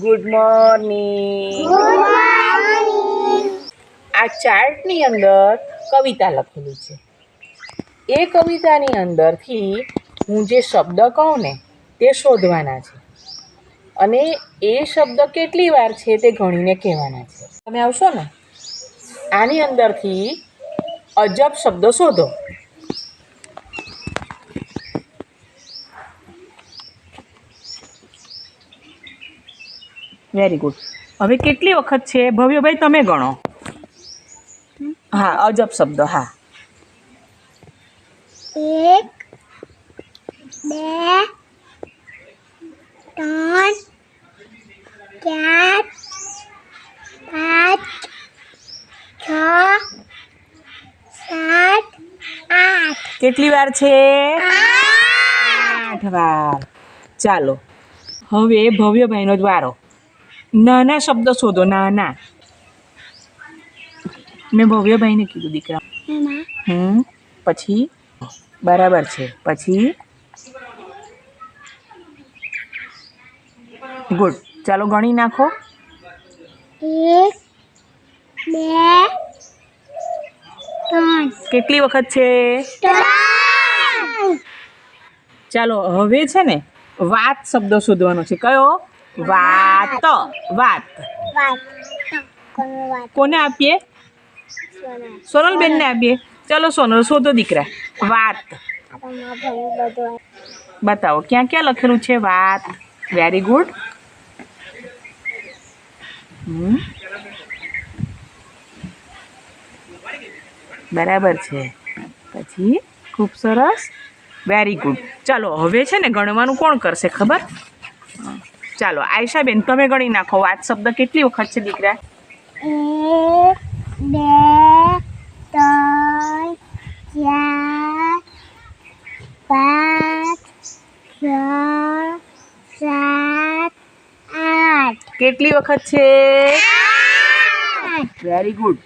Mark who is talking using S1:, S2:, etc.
S1: Good morning આ ચાર્ટની અંદર કવિતા લખેલી છે. એ કવિતાની અંદરથી હું જે શબ્દ કહું ને તે શોધવાના છે. અને એ શબ્દ કેટલી વાર છે તે ગણીને કહેવાના છે. તમે આવશો ને? આની અંદરથી અજબ શબ્દો શોધો. વેરી ગુડ હવે કેટલી વખત છે? ભવ્યભાઈ તમે ગણો. હા અજબ શબ્દ હા.
S2: એક બે ત્રણ ચાર પાંચ છ સાત આઠ.
S1: કેટલી વાર છે? આઠ વાર. ચાલો. હવે ભવ્યભાઈનો જ વારો. નાના શબ્દ શોધો નાના. મેં ભવ્યભાઈને કીધું દીકરા. હમ પછી? બરાબર છે. પછી? ગુડ. ચાલો ગણી નાખો.
S2: એક બે ત્રણ.
S1: કેટલી વખત છે? ચાલો હવે છે ને વાત શબ્દ શોધવાનો છે. કયો? વાત. વાત.
S2: વાત. કોને
S1: આપીએ?
S2: સોના
S1: સોનલબેનને આપીએ. ચલો સોનલ શોધો દીકરા. વાત. બતાવો ક્યાં ક્યાં લખેલું છે વાત? વેરી ગુડ બરાબર છે. પછી ખૂબ સરસ. વેરી ગુડ ચાલો હવે છે ને ગણવાનું કોણ કરશે ખબર? ચાલો આયશાબેન તમે ગણી નાખો. વાત શબ્દ કેટલી વખત છે દીકરા?
S2: એક બે ત્રણ ચાર પાંચ છ સાત આઠ.
S1: કેટલી વખત છે? Very good